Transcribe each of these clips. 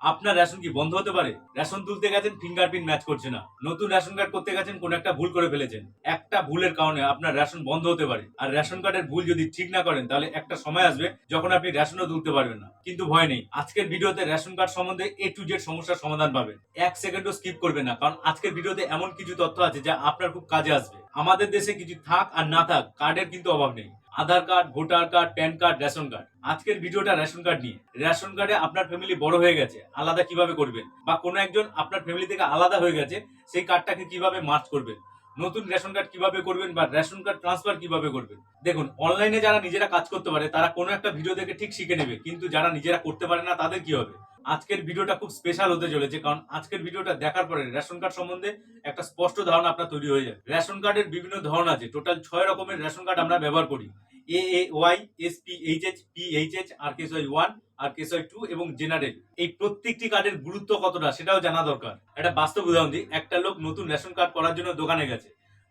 আপনার রেশন কি বন্ধ হতে পারে? রেশন তুলতে গেছেন ফিঙ্গারপ্রিন্ট ম্যাচ করছে না। নতুন রেশন কার্ড করতে গেছেন, কোন একটা ভুল করে ফেলেছেন। একটা ভুলের কারণে আপনার রেশন বন্ধ হতে পারে। আর রেশন কার্ডের ভুল যদি ঠিক না করেন, তাহলে একটা সময় আসবে যখন আপনি রেশনও তুলতে পারবেন না। কিন্তু ভয় নেই। আজকের ভিডিওতে রেশন কার্ড সম্বন্ধে এ টু জেড সমস্যার সমাধান পাবেন। এক সেকেন্ডও স্কিপ করবেন না, কারণ আজকের ভিডিওতে এমন কিছু তথ্য আছে যা আপনার খুব কাজে আসবে। আমাদের দেশে কিছু থাক আর না থাক কার্ডের কিন্তু অভাব নেই। Aadhaar card, voter card, PAN card, ration card. আজকের ভিডিওটা রেশন কার্ড নিয়ে। রেশন কার্ডে আপনার ফ্যামিলি বড় হয়ে গেছে, আলাদা কীভাবে করবেন? বা কোনো একজন আপনার ফ্যামিলি থেকে আলাদা হয়ে গেছে, সেই কার্ডটাকে কীভাবে মার্চ করবেন? নতুন রেশন কার্ড কীভাবে করবেন বা রেশন কার্ড ট্রান্সফার কীভাবে করবেন? দেখুন অনলাইনে যারা নিজেরা কাজ করতে পারে, তারা কোনো একটা ভিডিও দেখে ঠিক শিখে নেবে। কিন্তু যারা নিজেরা করতে পারে না, তাদের কি হবে? আজকের ভিডিওটা খুব স্পেশাল হতে চলেছে, কারণ আজকের ভিডিওটা দেখার পরে রেশন কার্ড সম্বন্ধে একটা স্পষ্ট ধারণা আপনার তৈরি হয়ে যায় রেশন কার্ডের বিভিন্ন ধরন আছে টোটাল ছয় রকমের রেশন কার্ড আমরা ব্যবহার করি। A A Y S P H H P H H R K S Y one R K S Y two এবং জেনারেল এই প্রত্যেকটি কার্ডের গুরুত্ব কতটা সেটাও জানা দরকার। একটা বাস্তব উদাহরণ দিই, একটা লোক নতুন রেশন কার্ড করার জন্য দোকানে গেছে।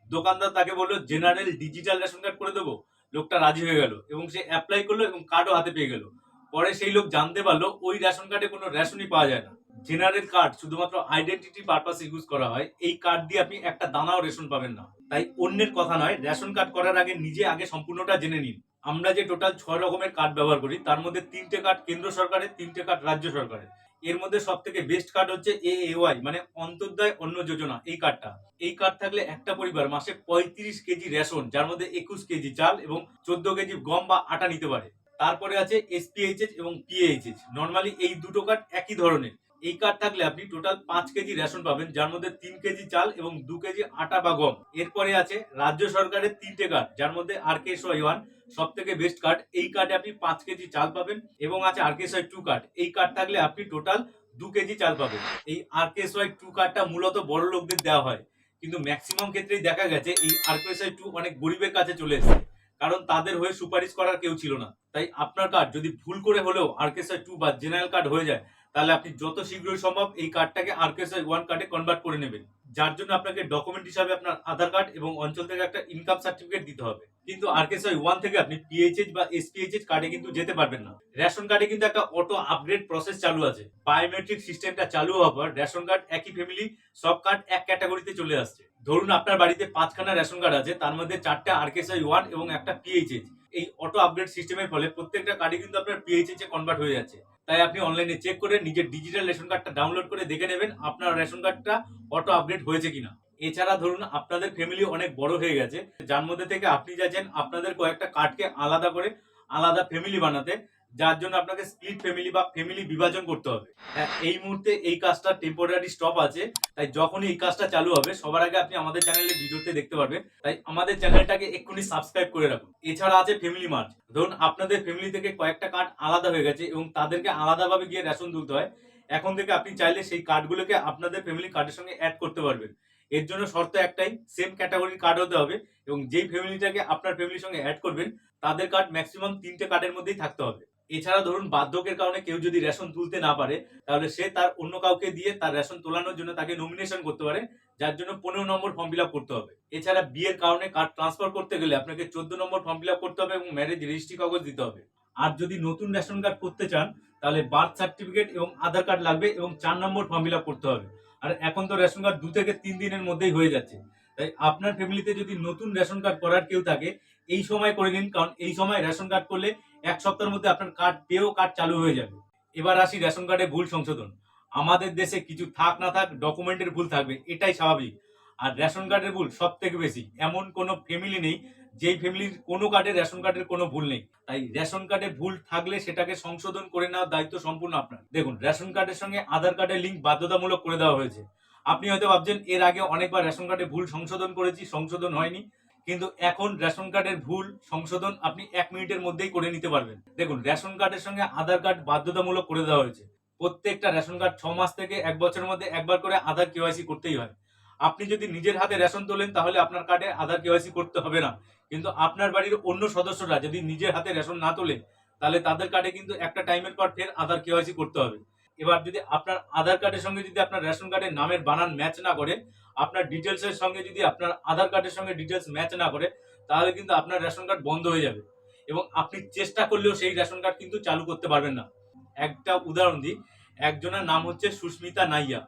দোকানদার তাকে বলল জেনারেল ডিজিটাল রেশন কার্ড করে দেবো? লোকটা রাজি হয়ে গেল এবং সে অ্যাপ্লাই করল এবং কার্ডও হাতে পেয়ে গেল। পরে সেই লোক জানতে পারল ওই রেশন কার্ডে কোনো রেশনই পাওয়া যায় না। জেনারেল কার্ড শুধুমাত্র আইডেন্টিটি পারপাস ইউজ করা হয়, এই কার্ড দিয়ে আপনি একটা দানাও রেশন পাবেন না। তাই অন্যের কথা নয়, রেশন কার্ড করার আগে নিজে আগে সম্পূর্ণটা জেনে নিন। আমরা যে টোটাল ছয় রকমের কার্ড ব্যবহার করি, তার মধ্যে তিনটে কার্ড কেন্দ্র সরকারের, তিনটে কার্ড রাজ্য সরকারের। এর মধ্যে সব থেকে বেস্ট কার্ড হচ্ছে এ ওয়াই মানে অন্তর্দয় অন্ন যোজনা, এই কার্ডটা এই কার্ড থাকলে একটা পরিবার মাসে পঁয়ত্রিশ কেজি রেশন, যার মধ্যে একুশ কেজি চাল এবং চোদ্দ কেজি গম বা আটা নিতে পারে। তারপরে আছে এসপিএইচএস এবং পিএইচএস নর্মালি এই দুটো কার্ড একই ধরনের। এই কার্ড থাকলে আপনি টোটাল পাঁচ কেজি রেশন পাবেন, যার মধ্যে তিন কেজি চাল এবং দু কেজি আটা বা গম। এরপরে আছে রাজ্য সরকারের তিনটে কার্ড যার মধ্যে আর কে ওয়ান সব থেকে বেস্ট কার্ড এই কার্ডে আপনি পাঁচ কেজি চাল পাবেন এবং আছে আর কে টু কার্ড এই কার্ড থাকলে আপনি টোটাল দু কেজি চাল পাবেন। এই আর কে টু কার্ডটা মূলত বড় লোকদের দেওয়া হয়। কিন্তু ম্যাক্সিমাম ক্ষেত্রেই দেখা গেছে এই আর কে টু অনেক গরিবের কাছে চলে এসেছে। কারণ তাদের হয়ে সুপারিশ করার কেউ ছিল না। তাই আপনার কার্ড যদি ভুল করে হলেও আরকেএসআই টু বা জেনারেল কার্ড হয়ে যায়, তাহলে আপনি যত শীঘ্রই সম্ভব এই কার্ডটাকে আরকেএসআই ওয়ান কার্ডে কনভার্ট করে নেবেন। যার জন্য আপনাকে ডকুমেন্ট হিসাবে আপনার আধার কার্ড এবং অঞ্চল থেকে একটা ইনকাম সার্টিফিকেট দিতে হবে। কিন্তু আরকেএসআই ওয়ান থেকে আপনি পিএইচএইচ বা এসপিএইচএইচ কার্ডে কিন্তু যেতে পারবেন না। রেশন কার্ডে কিন্তু একটা অটো আপগ্রেড প্রসেস চালু আছে। বায়োমেট্রিক সিস্টেমটা চালু হওয়ার পর রেশন কার্ড একই ফ্যামিলি সব কার্ড এক ক্যাটাগরিতে চলে আসছে। ধরুন আপনার বাড়িতে পাঁচখানা রেশন কার্ড আছে, তার মধ্যে চারটা আরকেএসআই ওয়ান এবং একটা পিএইচএইচ এই অটো আপগ্রেড সিস্টেমের ফলে প্রত্যেকটা কার্ডে কিন্তু আপনার পিএইচএইচ এ কনভার্ট হয়ে যাচ্ছে। তাই আপনি অনলাইনে চেক করে নিজের ডিজিটাল রেশন কার্ডটা ডাউনলোড করে দেখে নেবেন আপনার রেশন কার্ডটা অটো আপগ্রেড হয়েছে কিনা। এছাড়া ধরুন আপনাদের ফ্যামিলি অনেক বড় হয়ে গেছে যার মধ্যে থেকে আপনি যাচ্ছেন আপনাদের কয়েকটা কার্ডকে আলাদা করে আলাদা ফ্যামিলি বানাতে যার জন্য আপনাকে স্প্লিট ফ্যামিলি বা ফ্যামিলি বিভাজন করতে হবে। হ্যাঁ, এই মুহূর্তে এই কাজটা টেম্পোরারি স্টপ আছে তাই যখনই এই কাজটা চালু হবে সবার আগে আপনি আমাদের চ্যানেলে ভিডিওতে দেখতে পারবেন তাই আমাদের চ্যানেলটাকে এক্ষুনি সাবস্ক্রাইব করে রাখুন। এছাড়া আছে ফ্যামিলি মার্চ ধরুন আপনাদের ফ্যামিলি থেকে কয়েকটা কার্ড আলাদা হয়ে গেছে এবং তাদেরকে আলাদাভাবে গিয়ে রেশন তুলতে হয় এখন থেকে আপনি চাইলে সেই কার্ডগুলোকে আপনাদের ফ্যামিলি কার্ডের সঙ্গে অ্যাড করতে পারবেন। এর জন্য শর্ত একটাই সেম ক্যাটাগরির কার্ড হতে হবে এবং যেই ফ্যামিলিটাকে আপনার ফ্যামিলির সঙ্গে অ্যাড করবেন, তাদের কার্ড ম্যাক্সিমাম তিনটে কার্ডের মধ্যেই থাকতে হবে। এছাড়া ধরুন বার্ধকের কারণে কেউ যদি রেশন তুলতে না পারে, তাহলে সে তার অন্য কাউকে দিয়ে তার রেশন তোলানোর জন্য তাকে নমিনেশন করতে পারে, যার জন্য পনেরো নম্বর ফর্ম ফিল করতে হবে। এছাড়া বিয়ের কারণে কার্ড ট্রান্সফার করতে গেলে আপনাকে চোদ্দ নম্বর ফর্ম ফিল করতে হবে এবং ম্যারেজ রেজিস্ট্রি কাগজ দিতে হবে। আর যদি নতুন রেশন কার্ড করতে চান, তাহলে বার্থ সার্টিফিকেট এবং আধার কার্ড লাগবে এবং চার নম্বর ফর্ম ফিল করতে হবে। আর এখন তো রেশন কার্ড দু থেকে তিন দিনের মধ্যেই হয়ে যাচ্ছে। তাই আপনার ফ্যামিলিতে যদি নতুন রেশন কার্ড করার কেউ থাকে, এই সময় করে নিন, কারণ এই সময় রেশন কার্ড করলে এক সপ্তাহের মধ্যে আপনার কার্ড পেয়েও কার্ড চালু হয়ে যাবে। এবার আসি রেশন কার্ডে ভুল সংশোধন। আমাদের দেশে কিছু থাক না থাক ডকুমেন্টের ভুল থাকবে, এটাই স্বাভাবিক। আর রেশন কার্ডের ভুল সব থেকে বেশি। এমন কোনো ফ্যামিলি নেই যেই ফ্যামিলির কোনো কার্ডে রেশন কার্ডের কোনো ভুল নেই। তাই রেশন কার্ডে ভুল থাকলে সেটাকে সংশোধন করে নেওয়ার দায়িত্ব সম্পূর্ণ আপনার। দেখুন, রেশন কার্ডের সঙ্গে আধার কার্ডের লিঙ্ক বাধ্যতামূলক করে দেওয়া হয়েছে। আপনি হয়তো ভাবছেন, এর আগে অনেকবার রেশন কার্ডে ভুল সংশোধন করেছি, সংশোধন হয়নি। কিন্তু এখন রেশন কার্ডের ভুল সংশোধন আপনি এক মিনিটের মধ্যেই করে নিতে পারবেন। দেখুন, রেশন কার্ডের সঙ্গে আধার কার্ড বাধ্যতামূলক করে দেওয়া হয়েছে। প্রত্যেকটা রেশন কার্ড ছ মাস থেকে এক বছরের মধ্যে একবার করে আধার কেওয়াইসি করতেই হয়। আপনি যদি নিজের হাতে রেশন তোলেন, তাহলে আপনার কার্ডে আধার কেওয়াইসি করতে হবে না। কিন্তু আপনার বাড়ির অন্য সদস্যরা যদি নিজের হাতে রেশন না তোলে, তাহলে তাদের কার্ডে কিন্তু একটা টাইমের পর ফের আধার কেওয়াইসি করতে হবে। এবার যদি আপনার আধার কার্ডের সঙ্গে যদি আপনার রেশন কার্ডের নামের বানান ম্যাচ না করে, আপনার ডিটেলস এর সঙ্গে যদি আপনার আধার কার্ডের সঙ্গে ডিটেলস ম্যাচ না করে, তাহলে কিন্তু আপনার রেশন কার্ড বন্ধ হয়ে যাবে। এবং আপনি চেষ্টা করলেও সেই রেশন কার্ড কিন্তু চালু করতে পারবেন না। একটা উদাহরণ দিই, একজনের নাম হচ্ছে সুস্মিতা নাইয়া।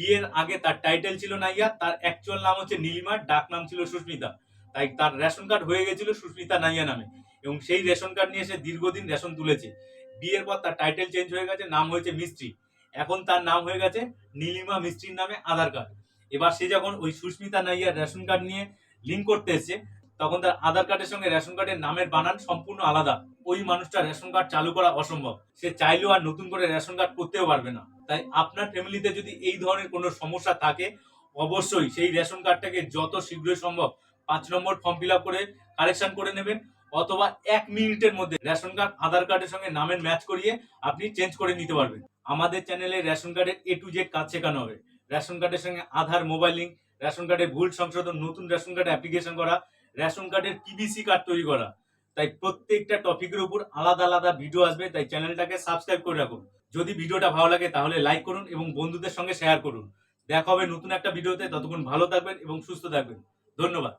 বিয়ের আগে তার টাইটেল ছিল নাইয়া তার অ্যাকচুয়াল নাম হচ্ছে নীলিমা, ডাক নাম ছিল সুস্মিতা। তাই তার রেশন কার্ড হয়ে গেছিল সুস্মিতা নাইয়া নামে। এবং সেই রেশন কার্ড নিয়ে সে দীর্ঘদিন রেশন তুলেছে। বিয়ের পর তার টাইটেল চেঞ্জ হয়ে গেছে, নাম হয়েছে মিস্ত্রি। এখন তার নাম হয়ে গেছে নীলিমা মিস্ত্রির নামে আধার কার্ড এবার সে যখন ওই সুস্মিতা নাইয়ার রেশন কার্ড নিয়ে লিঙ্ক করতে এসেছে তখন তার আধার কার্ডের সঙ্গে রেশন কার্ডের নামের বানান সম্পূর্ণ আলাদা। ওই মানুষটা রেশন কার্ড চালু করা অসম্ভব। সে চাইলেও আর নতুন করে রেশন কার্ড করতেও পারবে না। তাই আপনার ফ্যামিলিতে যদি এই ধরনের কোনো সমস্যা থাকে, অবশ্যই সেই রেশন কার্ডটাকে যত শীঘ্রই সম্ভব পাঁচ নম্বর ফর্ম ফিল করে কারেকশন করে নেবেন, অথবা এক মিনিটের মধ্যে রেশন কার্ড, আধার কার্ডের সঙ্গে নামের ম্যাচ করিয়ে আপনি চেঞ্জ করে নিতে পারবেন। আমাদের চ্যানেলে রেশন কার্ডের এ টু জেড কাজ শেখানো হবে। রেশন কার্ডের সঙ্গে আধার মোবাইল লিঙ্ক রেশন কার্ডের ভুল সংশোধন, নতুন রেশন কার্ড অ্যাপ্লিকেশন করা রেশন কার্ডের পিবিসি কার্ড তৈরি করা। তাই প্রত্যেকটা টপিকের উপর আলাদা আলাদা ভিডিও আসবে, তাই চ্যানেলটাকে সাবস্ক্রাইব করে রাখুন। যদি ভিডিওটা ভালো লাগে তাহলে লাইক করুন এবং বন্ধুদের সঙ্গে শেয়ার করুন। দেখা হবে নতুন একটা ভিডিওতে ততক্ষণ ভালো থাকবেন এবং সুস্থ থাকবেন। ধন্যবাদ।